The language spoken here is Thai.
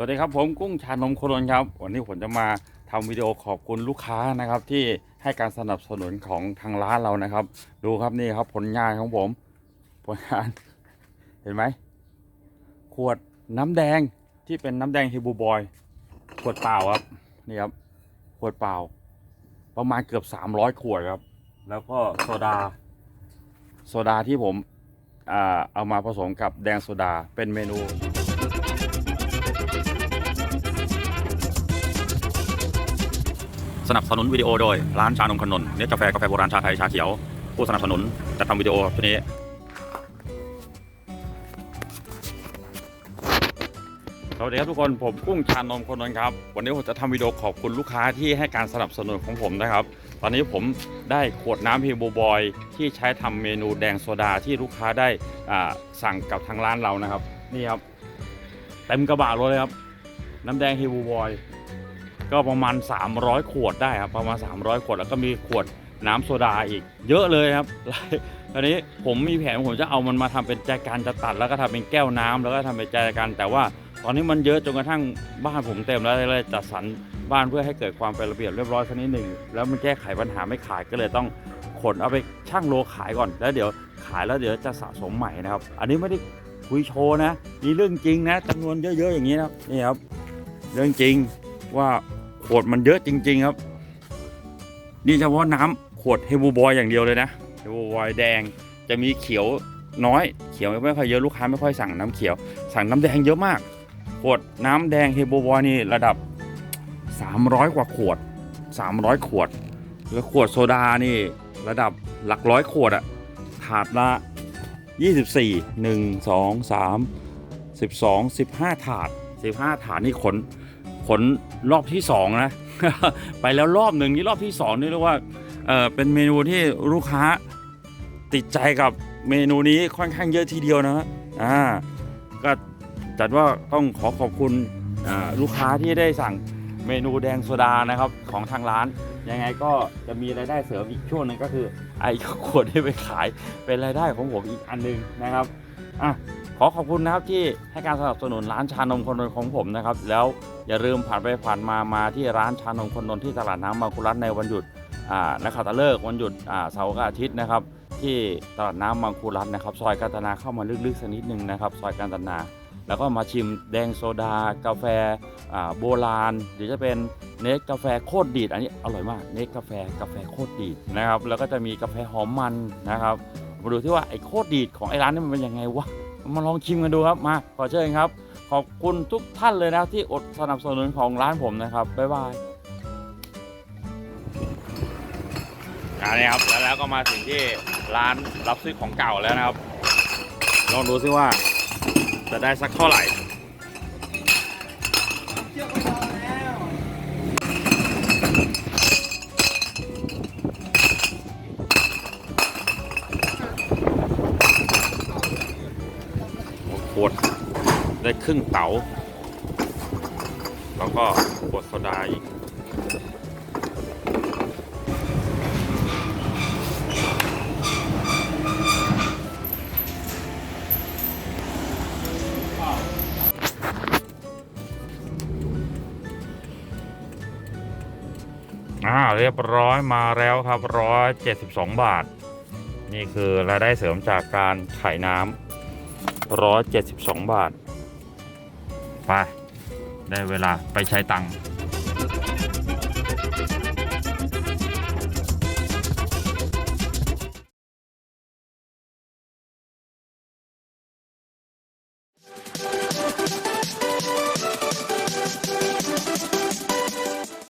สวัสดีครับผมกุ้งชานมโครนครับ วันนี้ผมจะมาทำวิดีโอขอบคุณลูกค้านะครับ ที่ให้การสนับสนุนของทางร้านเรานะครับ ดูครับนี่ครับผลงานของผม ผลงาน เห็นไหมขวดน้ำแดงที่เป็นน้ำแดงฮิบูบอยขวดเปล่าครับนี่ครับขวดเปล่า ประมาณเกือบ 300 ขวดครับ แล้วก็โซดา โซดาที่ผมอเอามาผสมกับแดงโซดาเป็นเมนู สนับสนุนวิดีโอโดย ร้านชานมขนนเนื้อกาแฟกาแฟโบราณชาไทยชาเขียว ผู้สนับสนุนจะทำวิดีโอตัวนี้ สวัสดีครับทุกคนผมกุ้งชานมคนนนครับ วันนี้ผมจะทำวิดีโอขอบคุณลูกค้าที่ให้การสนับสนุนของผมนะครับ ตอนนี้ผมได้ขวดน้ำฮีโบบอย ที่ใช้ทำเมนูแดงโซดาที่ลูกค้าได้สั่งกับทางร้านเรานะครับ นี่ครับเต็มกระบะเลยครับ น้ำแดงฮีโบบอย ก็ประมาณ 300 ขวดได้ครับประมาณ 300 ขวดแล้วก็มีขวดน้ำโซดาอีก เยอะเลยครับตอนนี้ผมมีแผนผมจะเอามันมาทำเป็นแจกันจะตัดแล้วก็ทำเป็นแก้วน้ำแล้วก็ทำเป็นแจกันแต่ว่าตอนนี้มันเยอะจนกระทั่งบ้านผมเต็มแล้วเลยจัดสรรบ้านเพื่อให้เกิดความเป็นระเบียบเรียบร้อยสักนิดหนึ่งแล้วมันแก้ไขปัญหาไม่ขายก็เลยต้องขนเอาไปช่างโลขายก่อนแล้วเดี๋ยวขายแล้วเดี๋ยวจะสะสมใหม่นะครับ อันนี้ไม่ได้คุยโชว์นะนี่เรื่องจริงนะจำนวนเยอะๆอย่างนี้นะครับนี่ครับเรื่องจริงว่า ขวดมันเยอะจริง ๆ ครับ นี่เฉพาะน้ำขวดเฮบูบอยอย่างเดียวเลยนะเฮบูบอยแดงจะมีเขียวน้อยเขียวไม่ค่อยเยอะลูกค้าไม่ค่อยสั่งน้ำเขียว สั่งน้ำแดงเยอะมาก ขวดน้ำแดงเฮบูบอยนี่ระดับ 300 กว่าขวด 300 ขวด แล้วขวดโซดานี่ระดับหลักร้อยขวดอะถาดละ24 1 2 3 12 15 ถาด 15 ถาดนี่ขน ผลรอบที่สองนะ ไปแล้วรอบหนึ่งนี่รอบที่สองนี่เรียกว่าเออเป็นเมนูที่ลูกค้าติดใจกับเมนูนี้ค่อนข้างเยอะทีเดียวนะอ่าก็จัดว่าต้องขอขอบคุณลูกค้าที่ได้สั่งเมนูแดงโซดานะครับของทางร้าน ยังไงก็จะมีรายได้เสริมอีกช่วงหนึงก็คือไอ้ขวดที่ไปขายเป็นรายได้ของผมอีกอันหนึงนะครับอะ ขอขอบคุณนะครับที่ให้การสนับสนุนร้านชานมคนนนของผมนะครับ แล้วอย่าลืมผ่านไปผ่านมามาที่ร้านชานมคนนนท์ที่ตลาดน้ำบางคุรัตในวันหยุดอ่านักขัตฤกษ์วันหยุดอ่าเสาร์กับอาทิตย์นะครับ ที่ตลาดน้ำบางคุรัตนะครับ ซอยกาญจนาเข้ามาลึกๆสักนิดนึงนะครับ ซอยกาญจนา แล้วก็มาชิมแดงโซดา กาแฟอ่าโบราณ หรือจะเป็นเนสกาแฟโคตรดีด อันนี้อร่อยมากเนสกาแฟกาแฟโคตรดีดนะครับแล้วก็จะมีกาแฟหอมมันนะครับมาดูที่ว่าไอ้โคตรดีดของไอ้ร้านนี้มันเป็นยังไงวะ มาลองชิมกันดูครับมาขอเชิญครับ ขอบคุณทุกท่านเลยนะครับที่อดสนับสนุนของร้านผมนะครับบ๊ายบายอันนี้ครับแล้วแล้วก็มาถึงที่ร้านรับซื้อของเก่าแล้วนะครับ ลองดูซิว่าจะได้สักเท่าไหร่ขว ดได้ครึ่งเต๋าแล้วก็ขวดโซดาอีกอ่าเรียบร้อยมาแล้วครับร้อยเจ็ดสิบสองบาท นี่คือรายได้เสริมจากการขายน้ำ ร้อยเจ็ดสิบสองบาท ไป ได้เวลาไปใช้ตังค์